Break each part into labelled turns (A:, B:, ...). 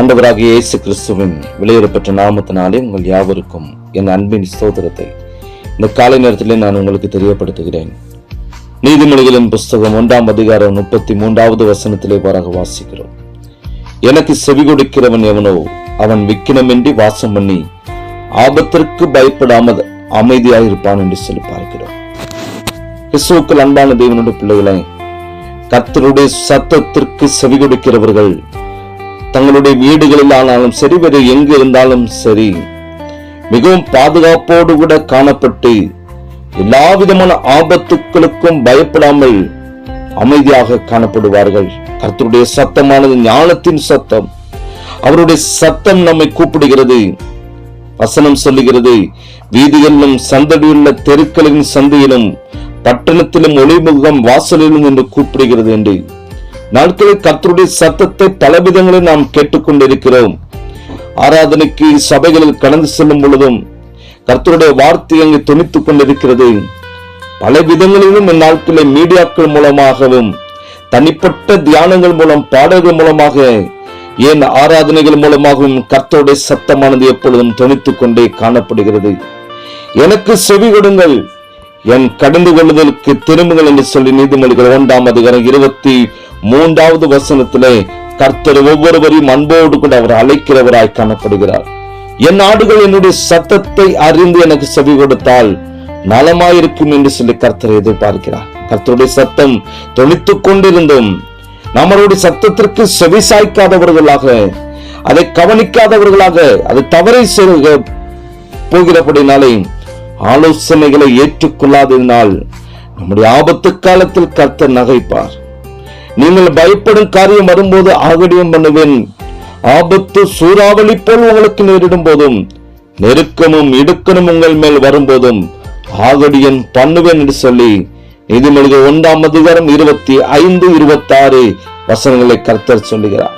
A: ஆண்டவராகிய இயேசு கிறிஸ்துவின் வெளியேறப்பட்ட நாமத்தினாலே உங்கள் யாவருக்கும் என் அன்பின் ஸ்தோத்திரத்தை. இந்த காலை நேரத்திலே நான் உங்களுக்கு தெரியப்படுத்துகிறேன். நீதிமொழிகளின் புஸ்தகம் ஒன்றாம் அதிகாரம் முப்பத்தி மூன்றாவது வசனத்திலே பாராக வாசிக்கிறோம். எனக்கு செவி கொடுக்கிறவன் எவனோ அவன் விக்கினமின்றி வாசம் பண்ணி ஆபத்திற்கு பயப்படாமல் அமைதியாயிருப்பான் என்று சொல்லி பார்க்கிறோம். கிறிஸ்துவுக்கள் அன்பான தேவனுடைய பிள்ளைகளை கத்தருடைய சத்தத்திற்கு செவி கொடுக்கிறவர்கள் தங்களுடைய வீடுகளில் ஆனாலும் சரி வேறு எங்கு இருந்தாலும் சரி மிகவும் பாதுகாப்போடு கூட காணப்பட்டு எல்லா விதமான ஆபத்துக்களுக்கும் பயப்படாமல் அமைதியாக காணப்படுவார்கள். கர்த்தருடைய சத்தமானது ஞானத்தின் சத்தம். அவருடைய சத்தம் நம்மை கூப்பிடுகிறது. வசனம் சொல்லுகிறது வீதிகளிலும் சந்தடியுள்ள தெருக்களின் சந்தையிலும் பட்டணத்திலும் ஒளிமுகம் வாசலிலும் என்று கூப்பிடுகிறது என்று. நாட்களில் கர்த்தருடைய சத்தத்தை பலவிதங்களில் நாம் கேட்டுக்கொண்டிருக்கிறோம். ஆராதனைக்கு சபைகளில் கடந்து செல்லும் பொழுதும் கர்த்தருடைய வார்த்தை அங்கு துணித்துக் கொண்டிருக்கிறது. பல விதங்களிலும் இந்நாட்களில் மீடியாக்கள் மூலமாகவும் தனிப்பட்ட தியானங்கள் மூலம் பாடல்கள் மூலமாக ஏன் ஆராதனைகள் மூலமாகவும் கர்த்தருடைய சத்தமானது எப்பொழுதும் துணித்துக் கொண்டே காணப்படுகிறது. எனக்கு செவி கொடுங்கள். என் கடந்து கொள்ளுதலுக்கு திரும்புங்கள் என்று சொல்லி நீதிமொழிகள் ஒன்றாம் அதிகாரம் இருபத்தி மூன்றாவது வசனத்திலே கர்த்தர் ஒவ்வொருவரையும் அன்போடு கூட அவர் அழைக்கிறவராய் காணப்படுகிறார். என் ஆடுகள் என்னுடைய சத்தத்தை அறிந்து எனக்கு செவி கொடுத்தால் நலமாயிருக்கும் என்று சொல்லி கர்த்தரை எதிர்பார்க்கிறார். கர்த்தருடைய சத்தம் தொனித்துக் கொண்டிருந்தும் நம்மளுடைய சத்தத்திற்கு செவி சாய்க்காதவர்களாக அதை கவனிக்காதவர்களாக அது தவறை செய்ய போகிறபடினாலே ஆலோசனைகளை ஏற்றுக்கொள்ளாததினால் நம்முடைய ஆபத்து காலத்தில் கர்த்தர் நகைப்பார். நீங்கள் பயப்படும் காரியம் வரும்போது ஆகடியம் பண்ணுவேன். ஆபத்து சூறாவளி போல் உங்களுக்கு நேரிடும் போதும். நெருக்கமும் இடுக்கணும் உங்கள் மேல் வரும்போதும் ஆகடியன் பண்ணுவேன் என்று சொல்லி நீதிமொழிகள் ஒன்றாம் அதிகாரம் இருபத்தி ஐந்து இருபத்தி ஆறு வசனங்களை கர்த்தர் சொல்லுகிறார்.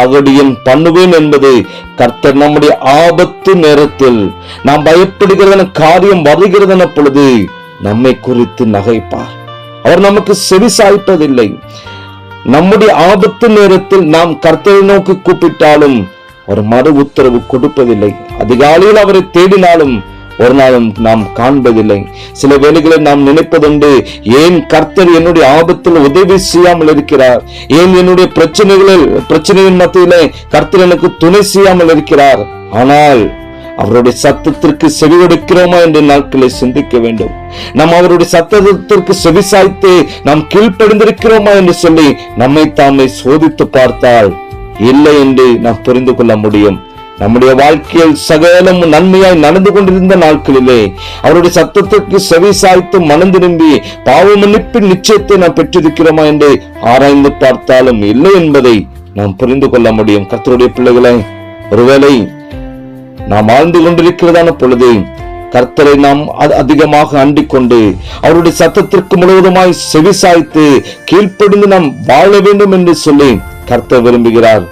A: ஆகடியன் பண்ணுவேன் என்பது கர்த்தர் நம்முடைய ஆபத்து நேரத்தில் நாம் பயப்படுகிறதன காரியம் வருகிறதன பொழுது நம்மை குறித்து நகைப்பார். அவர் நமக்கு செவி சாய்ப்பதில்லை. நம்முடைய ஆபத்து நேரத்தில் நாம் கர்த்தரை நோக்கி கூப்பிட்டாலும் ஒரு மறு உத்தரவு கொடுப்பதில்லை. அதிகாலையில் அவரை தேடினாலும் ஒரு நாளும் நாம் காண்பதில்லை. சில வேலைகளை நாம் நினைப்பதுண்டு ஏன் கர்த்தர் என்னுடைய ஆபத்தில் உதவி செய்யாமல் இருக்கிறார்? ஏன் என்னுடைய பிரச்சனைகளில் பிரச்சனையின் மத்தியிலே கர்த்தர் எனக்கு துணை செய்யாமல் இருக்கிறார்? ஆனால் அவருடைய சத்தத்திற்கு செவி கொடுக்கிறோமா என்று நாட்களை சிந்திக்க வேண்டும். நாம் அவருடைய சத்தத்திற்கு செவி சாய்த்து நாம் கீழ்ப்படிந்திருக்கிறோமா என்று சொல்லி நம்மை தாமே சோதித்து பார்த்தால் இல்லை என்று நாம் புரிந்து கொள்ள முடியும். நம்முடைய வாழ்க்கையில் சகலம் நன்மையாய் நடந்து கொண்டிருந்த நாட்களிலே அவருடைய சத்தத்திற்கு செவி சாய்த்து மனம் திரும்பி பாவ மன்னிப்பின் நிச்சயத்தை நாம் பெற்றிருக்கிறோமா என்று ஆராய்ந்து பார்த்தாலும் இல்லை என்பதை நாம் புரிந்து கொள்ள முடியும். கத்தருடைய பிள்ளைகளை ஒருவேளை நாம் ஆழ்ந்து கொண்டிருக்கிறதான பொழுது கர்த்தரை நாம் அ- அதிகமாக அண்டிக் கொண்டு அவருடைய சத்தத்திற்கு முழுவதுமாய் செவிசாய்த்து கீழ்ப்படிந்து நாம் வாழ வேண்டும் என்று சொல்லி கர்த்தர் விரும்புகிறார்.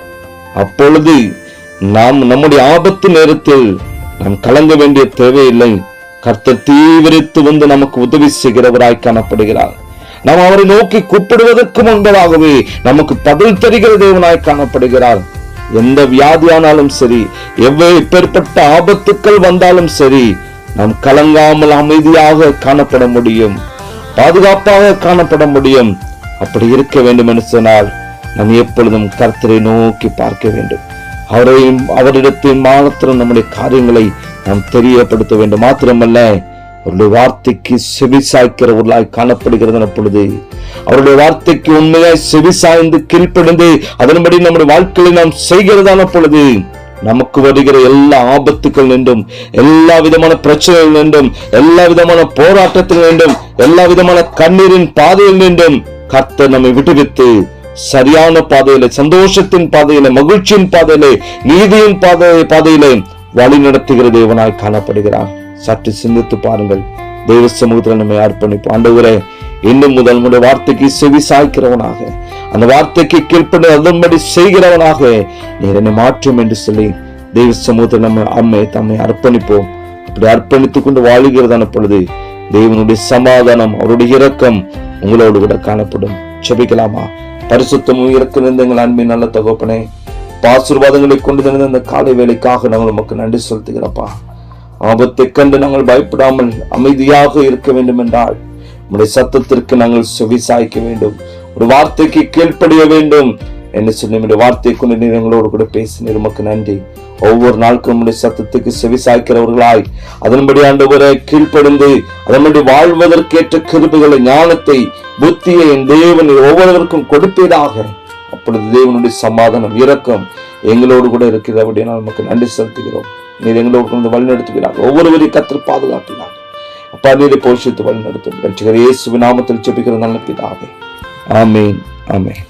A: அப்பொழுது நாம் நம்முடைய ஆபத்து நேரத்தில் நாம் கலங்க வேண்டிய தேவையில்லை. கர்த்தர் தீவிரித்து வந்து நமக்கு உதவி செய்கிறவராய் காணப்படுகிறார். நாம் அவரை நோக்கி கூப்பிடுவதற்கு முன்பதாகவே நமக்கு பதில் தருகிற தேவனாய் காணப்படுகிறார். எந்த வியாதியானாலும் சரி எவ்வளவு எப்பேற்பட்ட ஆபத்துக்கள் வந்தாலும் சரி நாம் கலங்காமல் அமைதியாக காணப்பட முடியும். பாதுகாப்பாக காணப்பட முடியும். அப்படி இருக்க வேண்டும் என்று சொன்னால் நாம் எப்பொழுதும் கர்த்தரை நோக்கி பார்க்க வேண்டும். அவரையும் அவரிடத்தில் மாத்திரம் நம்முடைய காரியங்களை நாம் தெரியப்படுத்த வேண்டும். மாத்திரமல்ல அவருடைய வார்த்தைக்கு செவிசாய்க்கிறவர்களாய் காணப்படுகிறது பொழுது அவருடைய வார்த்தைக்கு உண்மையாய் செவி சாய்ந்து கீழ்ப்படிந்து அதன்படி நம்முடைய வாழ்க்கையை நாம் செய்கிறதான பொழுது நமக்கு வருகிற எல்லா ஆபத்துக்கள் நின்றும் எல்லா விதமான பிரச்சனைகள் நின்றும் எல்லா விதமான போராட்டத்தில் நின்றும் எல்லா விதமான கண்ணீரின் பாதையில் நின்றும் கர்த்தர் நம்மை விடுவித்து சரியான பாதையில சந்தோஷத்தின் பாதையில மகிழ்ச்சியின் பாதையிலே நீதியின் பாதை பாதையிலே வழி நடத்துகிற தேவனாய் காணப்படுகிறார். சற்று சிந்தித்து பாருங்கள். தெய்வ சமூகத்தில் நம்மை அர்ப்பணிப்போம். ஆண்டவரே இன்னும் முதல் நம்முடைய வார்த்தைக்கு செவி சாய்க்கிறவனாக அந்த வார்த்தைக்கு கீழ்ப்படி அதன்படி செய்கிறவனாக நீர் என்னை மாற்றும் என்று சொல்லி தெய்வ சமூகத்தில் நம்ம அம்மை தம்மை அர்ப்பணிப்போம். அப்படி அர்ப்பணித்துக் கொண்டு வாழுகிறதான பொழுது தேவனுடைய சமாதானம் அவருடைய இரக்கம் உங்களோடு கூட காணப்படும். செபிக்கலாமா பரிசுத்தமும் இறக்க எங்கள் அன்பின் நல்ல தகப்பனே ஆசீர்வாதங்களை கொண்டு தந்த இந்த காலை வேலைக்காக நாங்கள் உமக்கு நன்றி செலுத்துகிறப்பா ஆபத்தை கண்டு நாங்கள் பயப்படாமல் அமைதியாக இருக்க வேண்டும் என்றால் உங்களுடைய சத்தத்திற்கு நாங்கள் செவி சாய்க்க வேண்டும். ஒரு வார்த்தைக்கு கீழ்ப்படிய வேண்டும். என்று சொல்லி உடைய வார்த்தை கொண்டு நீர் எங்களோடு கூட பேசினீர். உமக்கு நன்றி. ஒவ்வொரு நாளுக்கும் நம்முடைய சத்தத்துக்கு செவி சாய்க்கிறவர்களாய் அதன்படி ஆண்டவரை கீழ்ப்படிந்து அதன்படி வாழ்வதற்கேற்ற கிருபைகளை ஞானத்தை புத்தியை என் தேவன் ஒவ்வொருவருக்கும் கொடுப்பதாக அப்பொழுது தேவனுடைய சமாதானம் இரக்கம் எங்களோடு கூட இருக்கிறது அப்படின்னா நமக்கு நன்றி செலுத்துகிறோம். நீர் எங்களோடு கொண்டு வழி நடத்துகிறார் ஒவ்வொருவரையும் கத்தில் பாதுகாக்கிறார் அப்பா நீரை போஷித்து வழி நடத்தும் ரட்சகர் இயேசுவின் நாமத்தில் செபிக்கிற நல்ல பிதாவே. ஆமேன். ஆமேன்.